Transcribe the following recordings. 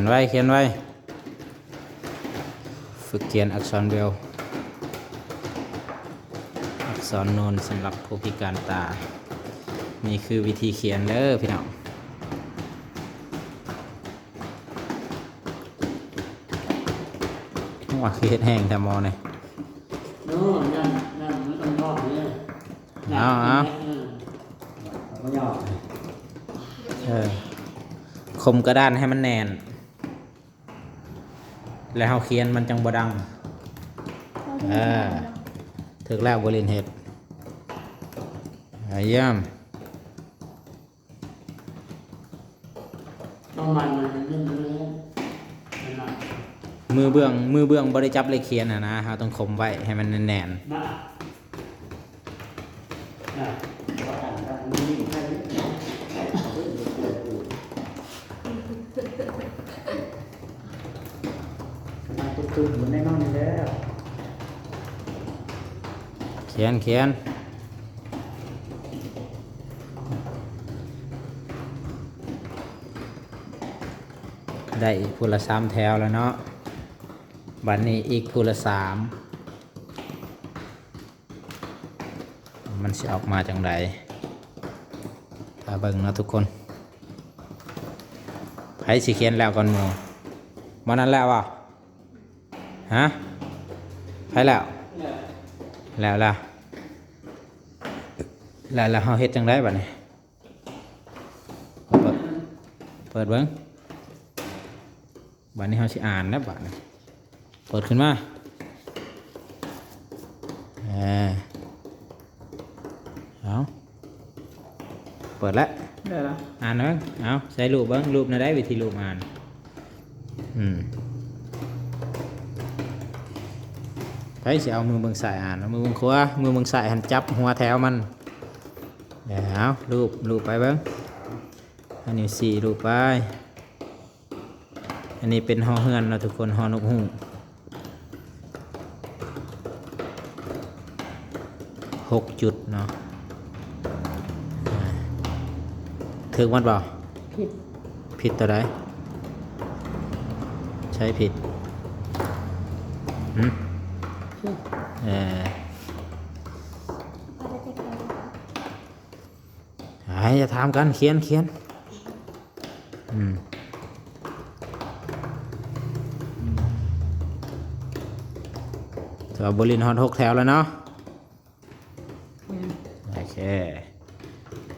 ขียนไว้เขียนไว้ ฝึกเขียนอักษรเบลอักษรโนนสำหรับผู้พิการตา นี่คือวิธีเขียนเด้อพี่น้องว่าคือเฮ็ดแห้งแต่มอเนี่ยโน่นนั่นนั่นมันต้องยอกเนี่ยเอาเอาไม่ยอกเออคมกระดานให้มันแน่น แล้วเฮาเขียนมันจังบ่ดัง เออถึกแล้วบรินเห็ดอ่าเยี่ยมต้องมันมันนิ่มเลยนั่นน่ะมือเบื้องมือเบื้องบริจับเลยเขียนนะนะเราต้องคมไว้ให้มันแน่นมาอะว่าอ่านได้มันนิ่มแค่นี้มาตุ้มๆเหมือนแน่นอนอยู่แล้ว ๆเขียนเขียนได้อีกพูละสามแถวแล้วเนาะบัดนนี้อีกพูละสามมันจะออกมาจังไดถ้าเบิ่งนะทุกคนไผสิเขียนแล้วก่อนหมูมันนั้นแล้วอะฮะไผแล้วแล้วล่ะ แล้วแล้วเฮาเฮ็ดจังไดบัดนี้เปิดเปิดเบิ่งบัดนี้เฮาสิอ่านนะบัดนี้เปิดขึ้นมาเออเอาเปิดแล้วได้แล้วอ่านเบิ่งเอาใช้รูปเบิ่งรูปน่ะได้วิธีรูปอ่านอืมไปสิเอามือเบิ่งสายอ่านเอามือเบิ่งขวามือเบิ่งสายหันจับหัวแถวมัน เดี๋ยวเอารูปรูปไปเบิ่งอันนี้สี่รูปไป อันนี้เป็นหอเฮือนเนาะทุกคนหอนกฮูกหกจุดเนาะอ่าถึงมันเปล่าผิด ผิดตัวใดใช้ผิดหืมเออ อ้จะถามกันเขียนเขียนอืมตัวบรินฮอตหกแถวแล้วเนาะโอเค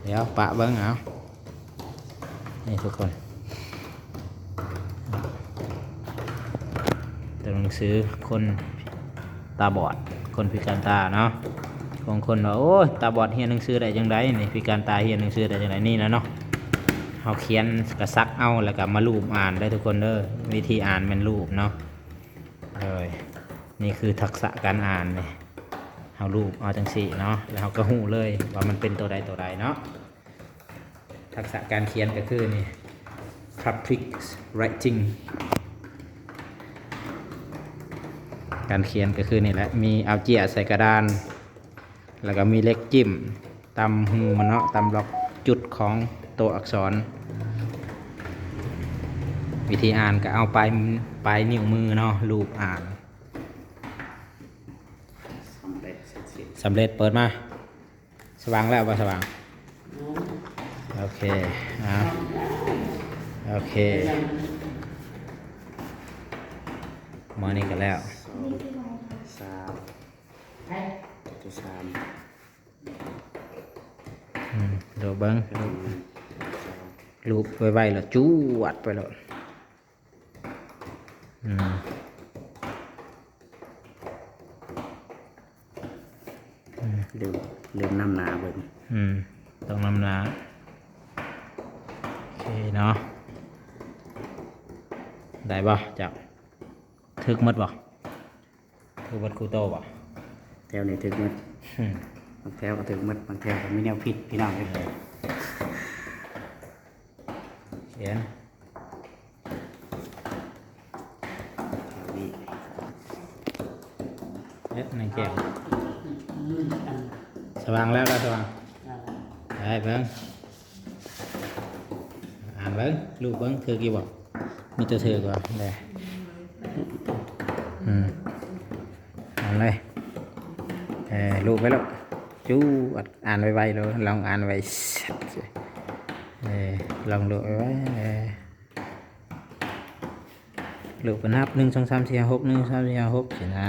เดี๋ยวปะเบิ้งเอานี่ทุกคนตัวหนังสือคนตาบอด คนพิการตาเนาะ บางคนว่าโอ้ยตาบอดเฮียนหนังสือได้จังไดนี่พิการตาเฮียนหนังสือได้จังไดนี่นะเนาะเอาเขียนกระซักเอาแล้วก็มารูปอ่านได้ทุกคนเด้อวิธีอ่านเป็นรูปเนาะเลยนี่คือทักษะการอ่านเลยเอารูปเอาจังสีเนาะแล้วเราก็หูเลยว่ามันเป็นตัวใดตัวใดเนาะทักษะการเขียนก็คือนี่ public writing การเขียนก็คือนี่แหละมีเอาเจียใส่กระดาน แล้วก็มีเล็กจิ้มตำหูมันเนาะตำล็อกจุดของตัวอักษร วิธีอ่านก็เอาปลายปลายนิ้วมือเนาะลูบอ่านสำเร็จเสร็จสิ้นสำเร็จเปิดมา สว่างแล้วว่าสว่าง โอเคอะโอเคมานี่กันแล้วสามตัวสาม อืมเดี๋ยวเบิ้งรูปรูปไวๆแล้วจูวัดไปแล้วอืมลืมลืมน้ำหนาเบิ่งอืมต้องนำหนาโอเคเนาะได้ป่ะจับทึกหมดป่ะทึกหมดคูโตป่ะแถวนี้ถึงหมัดอืมบางแถวก็ถึงหมัดบางแถวก็ไม่แนวผิดพี่น้องเลยเขียนนี่เล็ดในแก้วสว่างแล้วแล้วสว่างได้เบิ้งอ่านเบิ้งรูปเบิ้งคือกี่บอกมีตัวเธอก่อนได้อืมเอาเลยเออลูกไปแล้วจู้อัดอ่าน ไวๆเลยลองอ่านไว้สัดสิเออลองลูกไว้เออลูกไปนับหนึ่งสองสามสี่ห้าหกหนึ่งสองสามสี่ห้าหกสินะ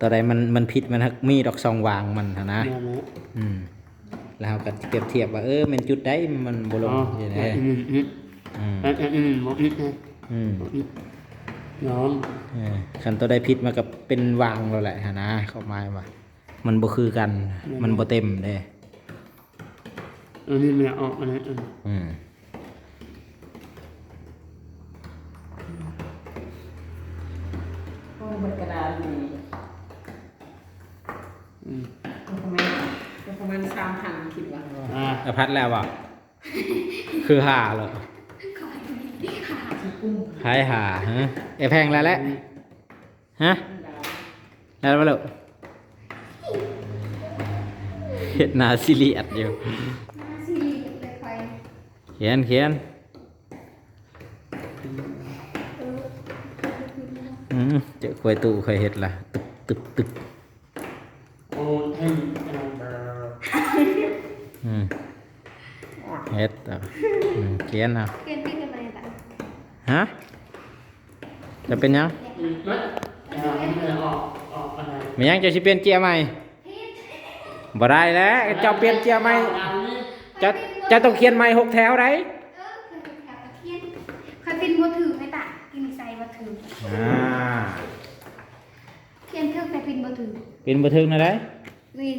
ตอนใดมันมันผิดมันฮักมีดอกซองวางมันหั้นนะเนี่ยนะอืมแล้วเราก็เปรียบเทียบว่าเออมันจุดได้มันบลงอ๋อใช่ไหมอืมอืมอืมอืมอืมอืมบอกนิดนะอืมบอกนิดน้องเออคันตัวได้พิษมากับเป็นวางเราแหละฮะนะเข้ามาว่า มันบ่คือกัน มันบ่เต็มเด้อันนี้มันออกอันนั้นอันนั้นอืมโอ้บนกระดานนี่อืมประมาณประมาณสามพันคิดว่าอ่าอพัดแล้วอะคือหาเหรอหายหาฮะไอแพงแล้วแหละฮะแล้วมาลูก เฮ็ดหนาซิเลียดอยู่ซีรีส์เลยคอยเขียนเขียนอืมเจอควยตู้เคยเห็ดละตึกตึกตึกโอ้ให้อันนั้นเบอร์อืมเฮ็ดอะอืมเขียนเอาเปลี่ยนพี่กันมาเลยจ้ะฮะจะเป็นยังอื มียังจะสิเปลี่ยนเจียใหม่บ่ได้แล้วเจ้าเปลี่ยนเจียใหม่อันนี้เจะจะต้องเขียนใหม่หกแถวได้เออเคยเป็นแถวตะเคียนเคยเป็นบัวถือไหมตะกินใส่บัวถืออ่าเคียนเท่าเคยเป็นบัวถือเป็นบันทึกนะได้นี่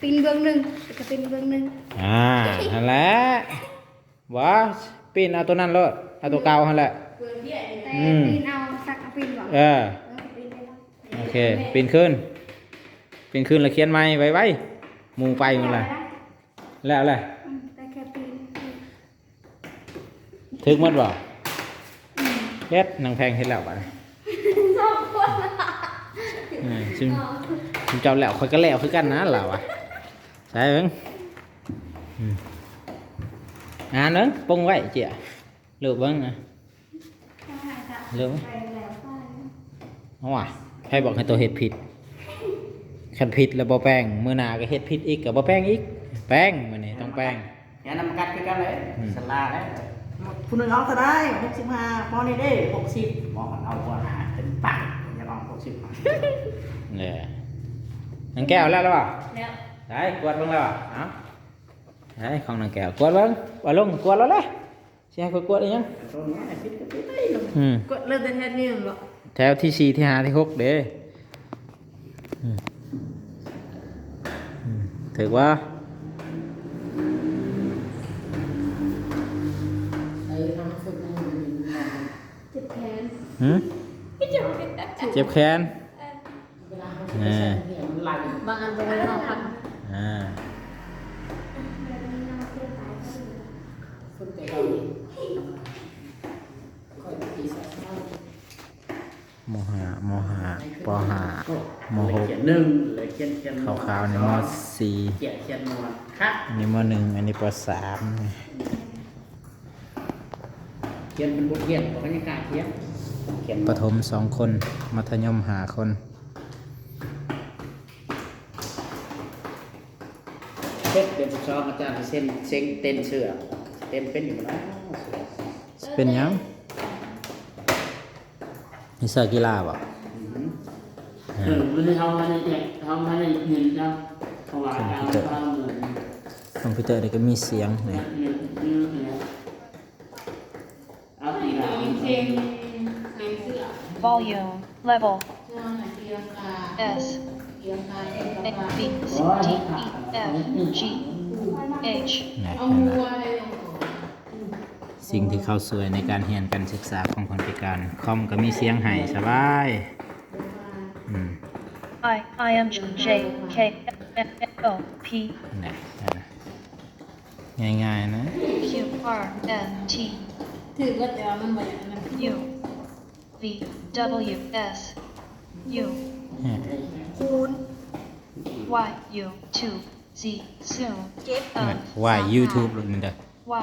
เป็นเบื้องหนึ่งแต่ก็เป็นเบื้องหนึ่งอ่านั่นแหละว้าปีนเอาตัวนั้นเลยเอาตัวเก่าหั่นแหละแต่อืมปีนเอาสักเปีนบอกเออเออโอเคปีนขึ้น ปีนขึ้นแล้วเขียนใหม่ไว้ไว้หมูไปหมันละแล้วแหละอืมแต่แค่ปีนถึกหมดบ่เฮ็ดนางแพงเฮ็ดแล้วบ่เนี่ยสองคนละอืมซึ่งซึ่งเจ้าแล้วค่อยก็แล้วคือกันนะเราอะใช่เบิ่งอืมอ่านเบิ่งปงไว้เจียลูกเบิ่งนะใช่ค่ะเร็วไปแล้วไปเอาว่ะใครบอกให้ตัวเฮ็ดผิด คันผิดแล้วบ่แป้งมื้อหน้าก็เฮ็ดผิดอีกก็บ่แป้งอีก แป้งมื้อนี้ต้องแป้งอย่านำกัดคือกันเลยอืมสลาได้ผู้หนึ่งเอาเท่าได้หกสิบห้าพอนี่ได้หกสิบหมอมันเอาหัวหาเป็นปากอย่าลองหกสิบเนี่ยนางแก้วแล้วหรือเปล่าแล้วได้กวดเบิ่งแล้วอะเอ้าได้ของนางแก้วกวดเบิ่งว่าลงกวดแล้วเลยสิให้ข้อยกวดอีหยังตัวนี้ไอ้พิษก็พิษได้ลงอืมกดเริ่มแต่แค่นี้หรอแถวที่สี่ที่ห้าที่หกเด้อืมอืม ถือว่าเออทำสุดเจ็บแขนหืมเจ็บแขนเวลาเขาอ่ามันไหลบางอันเป็นรอบพันอ่าสุดแต่เราค่อยตีสองเท่ามห้ามห้าปห้ามหกเขียนหนึ่ง เลยเขียนเขียนขาวๆในมสี่เขียนเขียนนวลครับอันนี้มหนึ่งอันนี้ปสามเขียนเป็นบทเรียนของบรรยากาศเขียนเขียนประถมสองคน มัธยมหาคนเช็ดเดือนสิบสองอาจารย์เส้นเซ็งเต้นเสือเต้นเป็นอยู่แล้วเป็นหยังนี่เสื้อกีฬาบ่ เออมันทำมาในเนี่ยทำมาในเงินนะถวายเอาข้าเงินคอมพิวเตอร์นี่ก็มีเสียงนี่เอาตีหลัง volume level S A B C D E F G H นะนั่นน่ะสิ่งที่เข้าสวยในการเรียนการศึกษาของคนพิการ คอมก็มีเสียงให้สบาย I I M J K F F O P นะนั่นน่ะง่ายๆนะ Q R N T ถือว่าแต่ว่ามันบ่อย่างนั้น U V W S U คูณ Y U 2 Z Zoom เจ็บ F ว่า YouTube หรือนี่เด้อ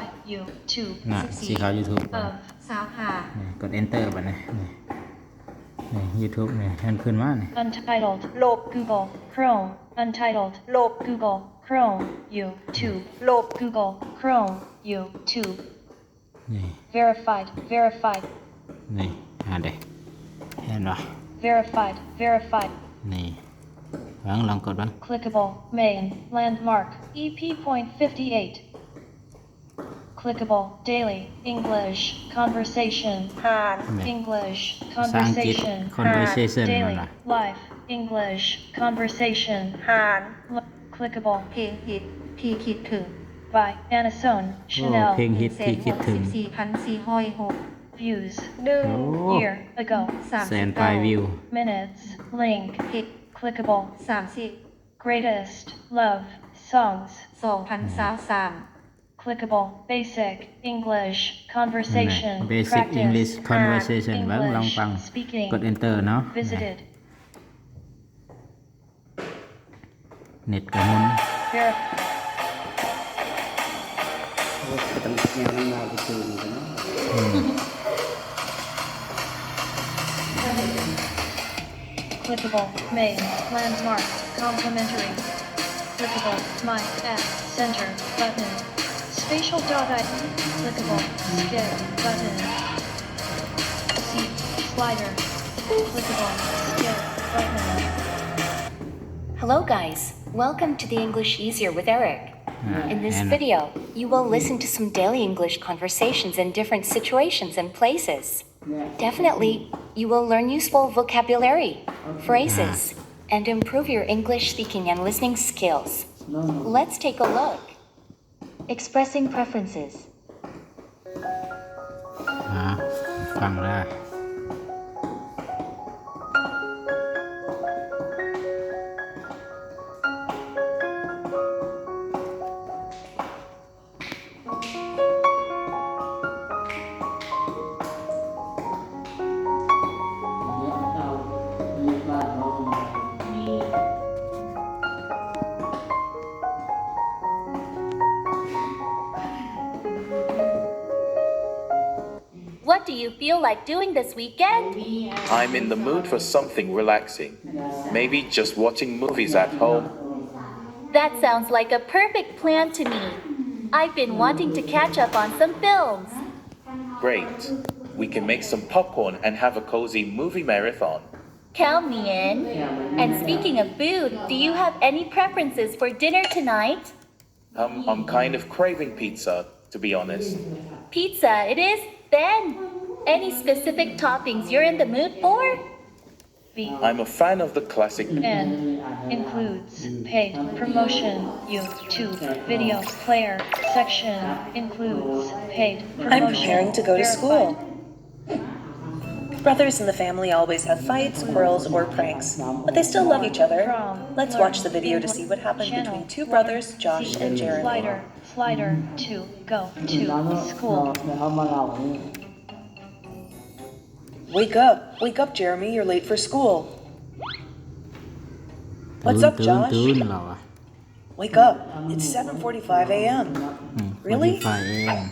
Y U two น่ะสีขาว YouTube of สาวหานี่กด enter บัดนี้ นี่นี่ YouTube นี่ให้มันขึ้นมานี่ untitled Lob Google Chrome untitled Lob Google Chrome YouTube Lob Google Chrome YouTube นี่ verified verified นี่หาได้เห็นปะ verified verified นี่ลองลองกดบ้าง clickable main landmark EP point 58 clickable daily English conversation ผ่าน English ภาษาอังกฤษ conversation conversation นั่น daily ล่ะ live English conversation ผ่าน Li- clickable เพลงฮิตพี่คิดถึง by Anasone โอ้ Chanel เพลงฮิตที่คิดถึง สี่พันสี่ห้อยหก views หนึ่ง โอ้ year ago สาม แส สิ น บ ปลา เก้าย วิว minutes link เฮ็ด clickable สามสิบ greatest love songs สองพันสามสาม clickable basic English conversation นั่นแหละ basic practice English conversation English เบิ่งลองฟัง speaking กด enter เนาะ visited เน็ตกระมุน ver- ต้องแนวน้ำลายไปตื่นกันเนาะ clickable main landmark complimentary clickable my app center button Spatial data clickable. Skip button. Slider. Clickable. Skip button. Hello guys. Welcome to the English Easier with Eric. Uh, in this Anna. video, you will listen to some daily English conversations in different situations and places. Definitely, you will learn useful vocabulary, phrases, and improve your English speaking and listening skills. Let's take a look. Expressing preferences. อ่าฟั What do you feel like doing this weekend? I'm in the mood for something relaxing. Maybe just watching movies at home. That sounds like a perfect plan to me. I've been wanting to catch up on some films. Great. We can make some popcorn and have a cozy movie marathon. Count me in. And speaking of food, do you have any preferences for dinner tonight? Um, I'm kind of craving pizza, to be honest. Pizza, it is? Then, any specific toppings you're in the mood for? I'm a fan of the classic. And includes paid promotion. YouTube video player section includes paid promotion. I'm preparing to go to school. Brothers in the family always have fights, quarrels, or pranks, but they still love each other. Let's watch the video to see what happened between two brothers, Josh and Jared. Slider, slider, to go to school. Wake up, wake up, Jeremy, you're late for school. ตื่น What's up, ตื่น Josh? ตื่นเราอ่ะ Wake up, it's 7:45 a.m. อืม Really? ไฟเอง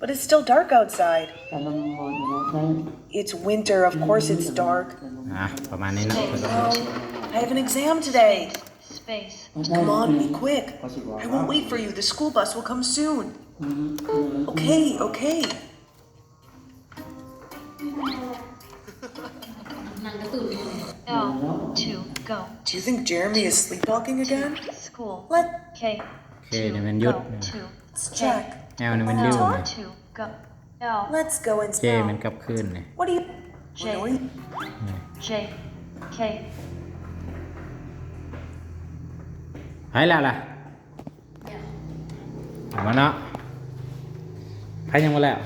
But it's still dark outside. แต่เราโมดเนาะใช้ It's winter, of course it's dark. อ่ะประมาณนี้เนาะ Oh, I have an exam today. Space. Come on, be quick. I won't wait for you. The school bus will come soon. Okay, okay. L to go Do you think Jeremy is sleepwalking again? school. Let K โอเคนี่มันหยุด go to let's check. แอลนี่มันลิ้ว L เลย to go. L Let's go and เจ spell. มันกลับคืนเลย What do you J really? J K ไปแล้วล่ะเอามาเนาะไปยังมาแล้ว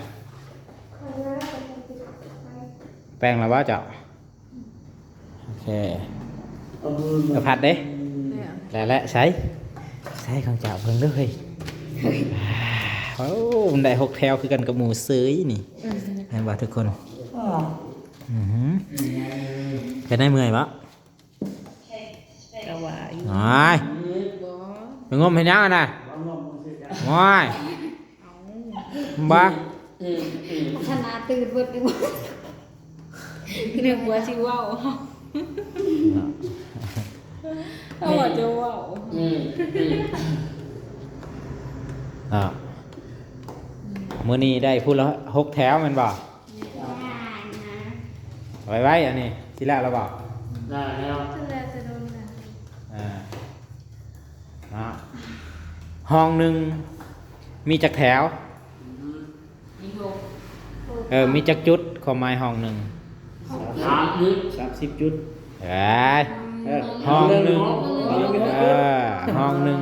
แป้งแล้วว่าเจ้าโอ เคเอามือเอาผัดเด้แล้วแหละใช้ใช้ของเจ้าเพิ่งด้วยโอ้มันได้หกแถวคือกันกับหมูซื้อนี่เห็นบ่ทุกคนอือหือเป็นได้เมื่อยปะกะว่าอยู่โอ้ยไปงมเห็นยังอะนะโอ้ยบ้าอืมอืมชนะตื่นเบิดไปหมดเรื่องหัวสิเว้า เอาว่าจะเว้าอืมอืมอ่ามื้อนี้ได้พูดแล้วหกแถวแมันบ่ง่ายนะไว้ไว้อันนี้ทีแรกเราบอกได้แล้วเพื่อจะโดนนะอ่าอ่าห้องหนึ่งมีจักแถวอีกหกเออมีจักจุดความหมายห้องหนึ่ง สามนิดสามสิบจุดเอ้ยเออห้องหนึ่งเออห้องหนึ่ง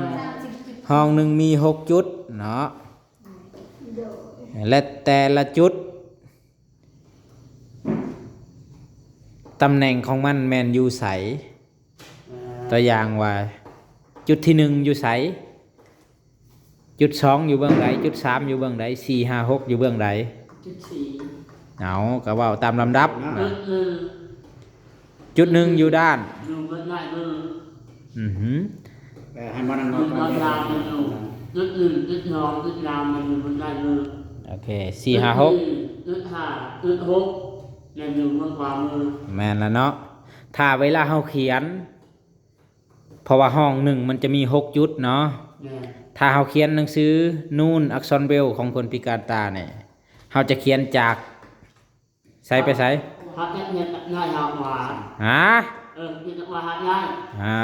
ห้องหนึ่งมีหกจุดเนาะและแต่ละจุดตำแหน่งของมันแมนอยู่ใสตัวอย่างว่า จุดที่หนึ่งอยู่ใสจุดสองอยู่เบื้องใดจุดสามอยู่เบื้องใดสี่ห้าหกอยู่เบื้องใดจุดสี่ เอาก็เว่าตามลำดับจุนะดหนึ่งจุดหนึ่งอยู่ด้านอยู่บนได้มืออือหือเออให้มันนั่งจุดบนดาวมันอยู่จุดหนึ่งจุดสองจุดสามมันอยู่บนได้มือโอเคสี่ห้าหกจุดห้าจุดหกยังอยู่บนขวามือแมนแล้วเนาะถ้าเวลาเราเขียน เพราะว่าห้องหนึ่งมันจะมีหกจุดเนาะเนี่ยถ้าเราเขียนหนังสือนูนอักษรเบรลของคนพิการตาเนี่ยเราจะเขียนจาก ใส่ไปใส่พักเนี่ยเนี่ยหน้ายาวขวาฮะเออที่ว่าหักได้อ่า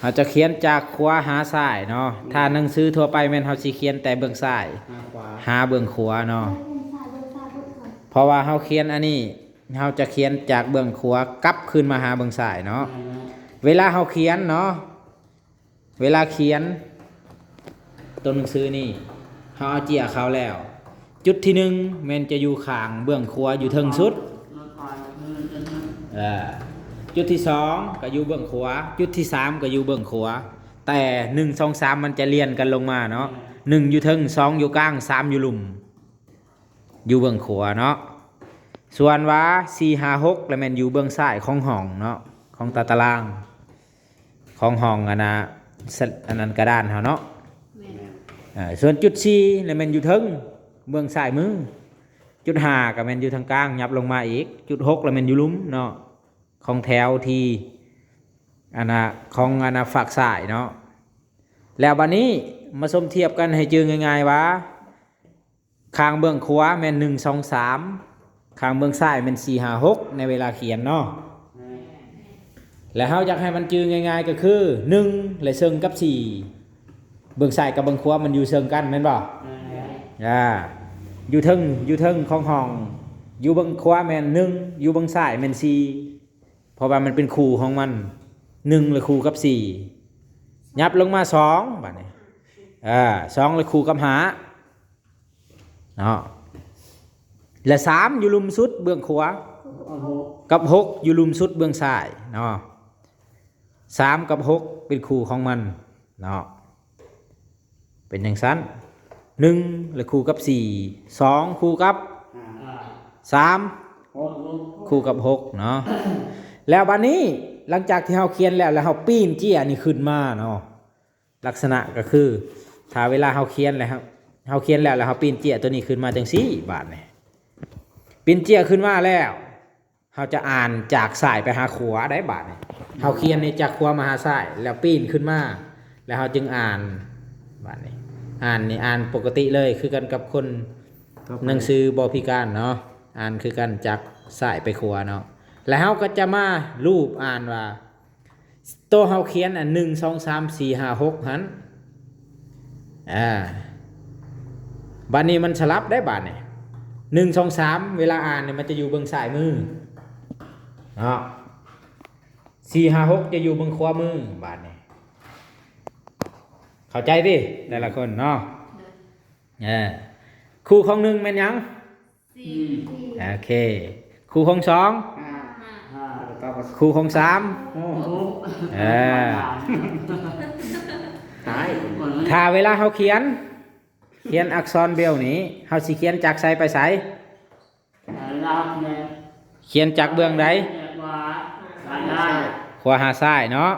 เราจะเขียนจากขวาหาซ้ายเนาะถ้าหนังสือทั่วไปแม่นเราสิเขียนแต่เบื้องซ้ายห้าขวาหาเบื้องขวาเนาะเป็นสายเป็นสายเป็นสายเพราะว่าเราเขียนอันนี้เราจะเขียนจากเบื้องขวากลับขึ้นมาหาเบื้องซ้ายเนาะเวลาเราเขียนเนาะเวลาเขียนตัวหนังสือนี่เราเอาเจียเขาแล้ว จุดที่หนึ่งแมันจะอยู่ข้างเบื้องขวาอยู่เทิงสุดเออจุดที่สองก็อยู่เบื้องขวาจุดที่สามก็อยู่เบื้องขวาแต่หนึ่งสองสามมันจะเรียนกันลงมาเนาะหนึ่งอยู่เทิงสองอยู่กลางสามอยู่หลุมอยู่เบื้องขวาเนาะส่วนว่าสี่ห้าหกแล้วแมันอยู่เบื้องซ้ายของห้องเนาะของตาตาราง ของห้องอันนะสะอันนั้นกระดานเขาเนาะอ่าส่วนจุดสี่แล้วแมันอยู่เทิง เบื้องซ้ายมือจุดห้าก็แมันอยู่ทางกลางยับลงมาอีก จุดหกแล้วแมันอยู่ลุมเนาะของแถวที่อันนะของอันนะฝักซ้ายเนาะแล้วบัดนี้มาสมเทียบกันให้จือง่ายๆว่าข้างเบื้องขวาแมนหนึ่งสองสามข้างเบื้องซ้ายแมนสี่ห้าหกในเวลาเขียนเนาะแล้วเราอยากให้มันจือง่ายๆก็คือหนึ่งและเซิงกับสี่เบื้องซ้ายกับเบื้องขวามันอยู่เซิงกันแม่นบ่ อ่าอยู่ทิงอยู่ทิงของห้องอยู่เบื้องขวาแมนหนึ่งอยู่เบื้องซ้ายแมนสี่เพราะว่ามันเป็นคู่ของมันหนึ่งละคู่กับสี่ยับลงมาสองบัดนี้อ่าสองละคู่กับหาเนาะและสามอยู่ลุมสุดเบื้องขวากับหกอยู่ลุมสุดเบื้องซ้ายเนาะสามกับหกเป็นคู่ของมันเนาะเป็นอย่างสั้น หนึ่งและคู่กับสี่สองคู่กับสามคู่กับหกเนาะแล้วบัดนี้หลังจากที่เราเขียนแล้วแล้วเราปีนเจี้ยนี่ขึ้นมาเนาะลักษณะก็คือถ้าเวลาเราเขียนแล้วครับเราเขียนแล้วแล้วเราปีนเจี้ยตัวนี้ขึ้นมาจังสี่บาทเนี่ยปีนเจี้ยขึ้นมาแล้วเขาจะอ่านจากสายไปหาขวาได้บาทเนี่ยเขาเขียนในจากขวามาหาสายแล้วปีนขึ้นมา แล้วเขาจึงอ่านบาทนี้ อ่านนี่อ่านปกติเลยคือกันกับคนหนังสือบอพิการเนาะอ่านคือกันจากสายไปขวาเนาะแล้วเขาก็จะมารูปอ่านว่าตัวเขาเขียนอะหนึ่งสองสามสี่ห้าหกหันอ่าบัดนี้มันสลับได้บาทเนี่ยหนึ่งสองสามเวลาอ่านเนี่ยมันจะอยู่เบื้องซ้ายมือเนาะสี่ห้าหกจะอยู่เบนขวามือบาทนี่ เข้าใจดิแต่ละคนเนาะเออคู่ของหนึ่งเป็นหยังอืมโอเคคู่ของสองห้าห้าแล้วก็คู่ของสามโอ้หกเออตายถ้าเวลาเขาเขียน เขียนอักษรเบลนี้เขาสิเขียนจากไสไปไสรับเนี่ยเขียนจากเบื้องใดว่าสายได้ขวาหาซ้ายเนาะ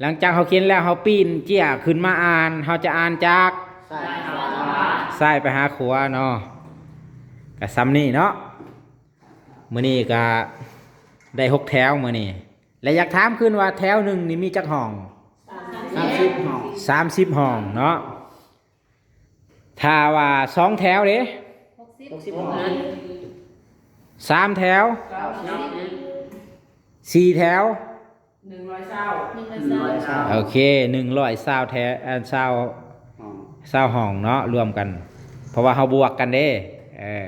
หลังจากเขาเขียนแล้วเขาปีนเจี้ยขึ้นมาอ่านเขาจะอ่านจากสายขวาซ้ายไปหาขวาเนาะก็ซ้ำนี่เนาะมื้อนี้ก็ได้หกแถวมื้อนี้และอยากถามขึ้นว่าแถวหนึ่งนี่มีจักห้องสามสิบห้องสามสิบห้องเนาะถ้าว่าสองแถวเด้หกสิบห้องนั้นสามแถวเก้าสิบสี่แถว หนึ่งร้อยเศร้าหนึ่งร้อยเศร้าโอเคหนึ่งร้อยเศร้าแถวเอ่อเศร้าห้องเศร้าห้องเนาะรวมกัน เพราะว่าเขาบวกกันเด้เออ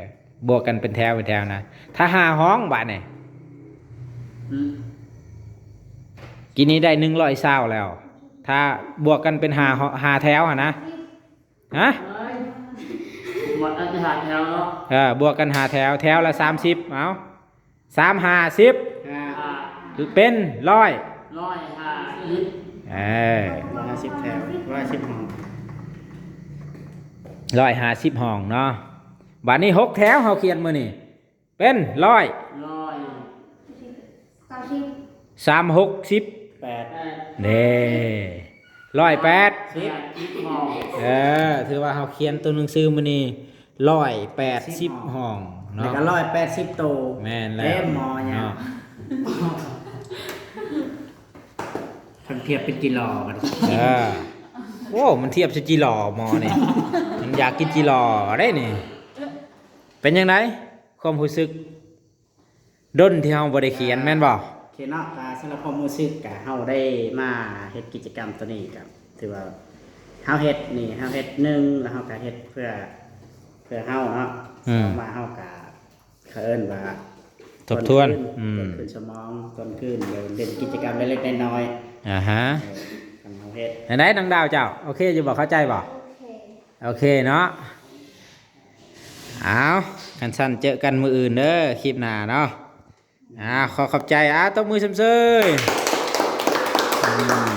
บวกกันเป็นแถวเป็นแถวนะถ้าหาห้องบาทเนี่ยอืมกินนี้ได้หนึ่งร้อยเศร้าแล้ว ถ้าบวกกันเป็นหาห้องหาแถวอะนะฮะเฮ้ยหมดอันที่หาแถวเนาะเออบวกกันหาแถวแถวละสามสิบเอาสามหาสิบห้า เป็นร้อยร้อยห้าสิบเออร้อยห้าสิบแถวร้อยสิบห้องร้อยหาสิบห้องเนาะบาทนี้หกแถวเขาเขียนมือนี่เป็นร้อยร้อยเก้าสิบสามหกสิบแปดเด้ร้อยแปดสิบสิบห้องเออถือว่าเขาเขียนตัวหนังสือมือนี่ร้อยแปดสิบห้องแล้วเนาะก็ร้อยแปดสิบโตแม่นแล้วเต็มหมอเนี่ยเนาะ ทันเทียบเป็นกิโลกันเออโอ้มันเทียบสจีหล่อหมอนี่ มันอยากกินจีหล่อได้นี่ เป็นยังไงความรู้สึกด้นที่เราบริเขียนแม่นบ่โอเคเนาะก็สำหรับความรู้สึกก็เฮาได้มาเฮ็ดกิจกรรมตัวนี้กับถือว่าเฮาเฮ็ดนี่เฮาเฮ็ดหนึ่งแล้วเฮาก็เฮ็ดเพื่อเพื่อเฮาเนาะอืมว่าเฮาก็เขาเอิ้นว่าทบทวนต้อืม นขึ้นสมองต้นขึ้นเดี๋ยวเล่นกิจกรรมเล็กๆน้อย อ่าฮะๆเออทำเฮาเฮ็ดไหนๆนางดาวเจ้า โอเคจะบอกเข้าใจบ่โอเคโอเคเนาะเอากันสั้นเจอกันมืออื่นเด้อคลิปหน้าเนาะอ่าขอขอบใจอะตบมือซ้ำเซยอืม